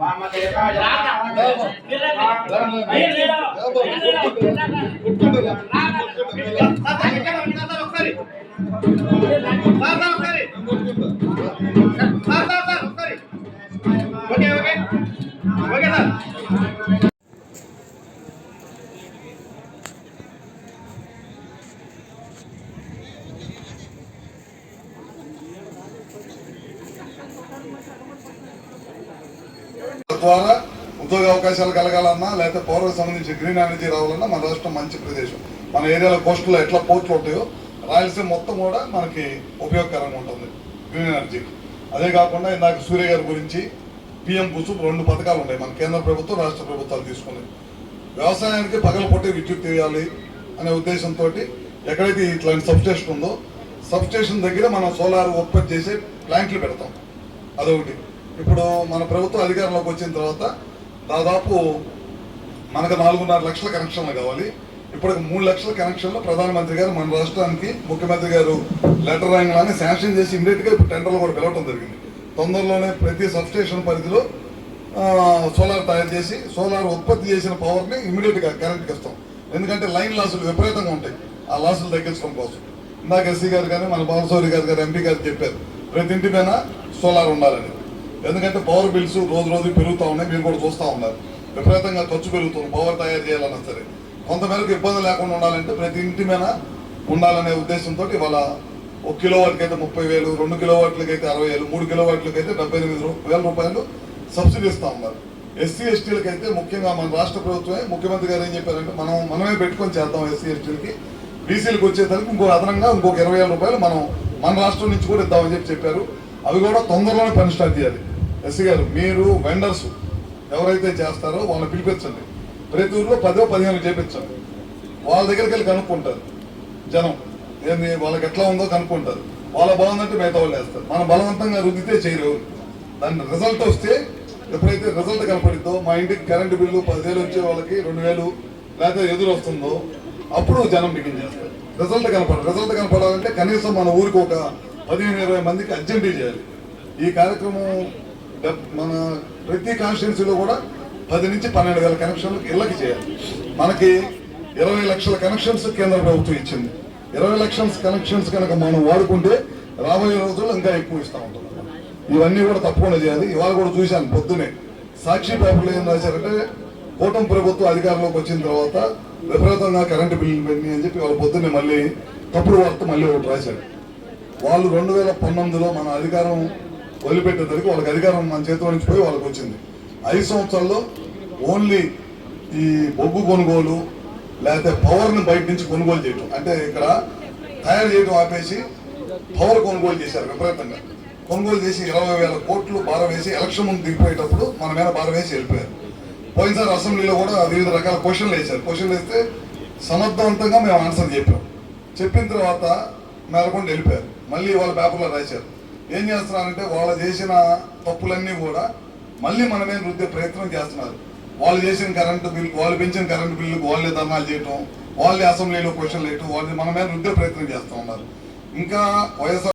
వామదేవాయ ద్వారా ఉద్యోగ అవకాశాలు కలగాలన్నా లేకపోతే పౌరులకు సంబంధించి గ్రీన్ ఎనర్జీ రావాలన్నా మన రాష్ట్రం మంచి ప్రదేశం. మన ఏరియాలో కోస్టులో ఎట్లా పోర్ట్లు ఉంటాయో రాయలసీమ మొత్తం కూడా మనకి ఉపయోగకరంగా ఉంటుంది గ్రీన్ ఎనర్జీ అదే కాకుండా ఇందాక సూర్య గారి గురించి పిఎం కుసుమ్ రెండు పథకాలు ఉన్నాయి మన కేంద్ర ప్రభుత్వం రాష్ట్ర ప్రభుత్వాలు తీసుకున్నాయి. వ్యవసాయానికి పగల పొట్టి విద్యుత్ తీయాలి అనే ఉద్దేశంతో ఎక్కడైతే ఇట్లాంటి సబ్స్టేషన్ ఉందో సబ్స్టేషన్ దగ్గర మనం సోలార్ ఉత్పత్తి చేసే ప్లాంట్లు పెడతాం. అదొకటి. ఇప్పుడు మన ప్రభుత్వం అధికారంలోకి వచ్చిన తర్వాత దాదాపు మనకు నాలుగున్నర లక్షల కనెక్షన్లు కావాలి. ఇప్పుడు మూడు లక్షల కనెక్షన్లు ప్రధానమంత్రి గారు మన రాష్ట్రానికి ముఖ్యమంత్రి గారు లెటర్ రాయగానే శాంక్షన్ చేసి ఇమీడియట్గా ఇప్పుడు టెండర్లు కూడా పిలవటం జరిగింది. తొందరలోనే ప్రతి సబ్స్టేషన్ పరిధిలో సోలార్ తయారు చేసి సోలార్ ఉత్పత్తి చేసిన పవర్ని ఇమ్మీడియట్గా కరెంట్కి ఇస్తాం. ఎందుకంటే లైన్ లాసులు విపరీతంగా ఉంటాయి. ఆ లాసులు తగ్గించడం కోసం. ఇందాక ఎస్సీ గారు కానీ మన బాలసౌరి గారు గారు ఎంపీ గారు చెప్పారు ప్రతి ఇంటి పైన సోలార్ ఉండాలని. ఎందుకంటే పవర్ బిల్స్ రోజు రోజు పెరుగుతూ ఉన్నాయి మీరు కూడా చూస్తూ ఉన్నారు. విపరీతంగా ఖర్చు పెరుగుతుంది పవర్ తయారు చేయాలన్నా సరే. కొంతమేరకు ఇబ్బంది లేకుండా ఉండాలంటే ప్రతి ఇంటి మీద ఉండాలనే ఉద్దేశంతో ఇవాళ ఒక కిలో వాటికి అయితే ముప్పై వేలు రెండు కిలో వాటికి అయితే అరవై వేలు మూడు కిలో వాటికి అయితే డెబ్బై ఎనిమిది వేల రూపాయలు సబ్సిడీ ఇస్తా ఉన్నారు. ఎస్సీ ఎస్టీలకి అయితే ముఖ్యంగా మన రాష్ట్ర ప్రభుత్వమే ముఖ్యమంత్రి గారు ఏం చెప్పారంటే మనం మనమే పెట్టుకొని చేద్దాం ఎస్సీ ఎస్టీలకి. బీసీలకు వచ్చేసరికి ఇంకో అదనంగా ఇంకొక ఇరవై వేల రూపాయలు మనం మన రాష్ట్రం నుంచి కూడా ఇద్దామని చెప్పి చెప్పారు. అవి కూడా తొందరలోనే పని స్టార్ట్ చేయాలి. ఎస్సీ గారు మీరు వెండర్స్ ఎవరైతే చేస్తారో వాళ్ళని పిలిపించండి. ప్రతి ఊర్లో పదో పదిహేను చేపించండి వాళ్ళ దగ్గరికి వెళ్ళి కనుక్కుంటారు జనం. ఏంది వాళ్ళకి ఎట్లా ఉందో కనుక్కుంటారు. వాళ్ళ బాగుందంటే మిగతా వాళ్ళు వేస్తారు మనం బలవంతంగా రుద్దితే చేయరు దాని రిజల్ట్ వస్తే ఎప్పుడైతే రిజల్ట్ కనపడిద్దో మా ఇంటికి కరెంటు బిల్లు పదివేలు వచ్చే వాళ్ళకి రెండు వేలు లేకపోతే ఎదురు వస్తుందో అప్పుడు జనం బిగిన్ చేస్తారు. రిజల్ట్ కనపడాలి రిజల్ట్ కనపడాలంటే కనీసం మన ఊరికి ఒక పదిహేను ఇరవై మందికి అర్జెంటీ చేయాలి. ఈ కార్యక్రమం మన ప్రతి కాన్స్టిట్యున్సీలో కూడా పది నుంచి పన్నెండు వేల కనెక్షన్లు ఇళ్ళకి చేయాలి. మనకి ఇరవై లక్షల కనెక్షన్స్ కేంద్ర ప్రభుత్వం ఇచ్చింది. ఇరవై లక్షల కనెక్షన్స్ కనుక మనం వాడుకుంటే రాబోయే రోజుల్లో ఇంకా ఎక్కువ ఇస్తూ ఉంటాం. ఇవన్నీ కూడా తప్పకుండా చేయాలి. ఇవాళ కూడా చూశాను పొద్దునే. సాక్షి పేపర్లు ఏం రాశారంటే కూటమి ప్రభుత్వం అధికారంలోకి వచ్చిన తర్వాత విపరీతంగా కరెంటు బిల్లు పెరిగినాయి అని చెప్పి వాళ్ళ పొద్దున్నే మళ్ళీ తప్పుడు వార్త మళ్ళీ ఒకటి రాశారు. వాళ్ళు రెండు వేల పంతొమ్మిదిలో మన అధికారం వదిలిపెట్టేసరికి వాళ్ళకి అధికారం మన చేతిలో నుంచి పోయి వాళ్ళకి వచ్చింది. ఐదు సంవత్సరాల్లో ఓన్లీ ఈ బొగ్గు కొనుగోలు లేకపోతే పవర్ని బయట నుంచి కొనుగోలు చేయటం. అంటే ఇక్కడ తయారు చేయడం ఆపేసి పవర్ కొనుగోలు చేశారు విపరీతంగా. కొనుగోలు చేసి ఇరవై వేల కోట్లు భారం వేసి ఎలక్షన్ ముందు దిగిపోయేటప్పుడు మన మీద భారం వేసి వెళ్ళిపోయారు. పోయినసారి అసెంబ్లీలో కూడా వివిధ రకాల క్వశ్చన్లు వేశారు. క్వశ్చన్లు వేస్తే సమర్థవంతంగా మేము ఆన్సర్ చెప్పాం. చెప్పిన తర్వాత మేరకుండా వెళ్ళిపోయారు. మళ్ళీ వాళ్ళ పేపర్లో రాశారు. ఏం చేస్తున్నారంటే వాళ్ళు చేసిన తప్పులన్నీ కూడా మళ్ళీ మనమే మీద రుద్దే ప్రయత్నం చేస్తున్నారు. వాళ్ళు చేసిన కరెంటు బిల్ వాళ్ళు పెంచిన కరెంటు బిల్లుకు వాళ్ళే ధర్నాలు చేయటం వాళ్ళే అసెంబ్లీలో క్వశ్చన్లు వేయటం వాళ్ళని మనమే మీద రుద్దే ప్రయత్నం చేస్తూ ఉన్నారు. ఇంకా వైఎస్ఆర్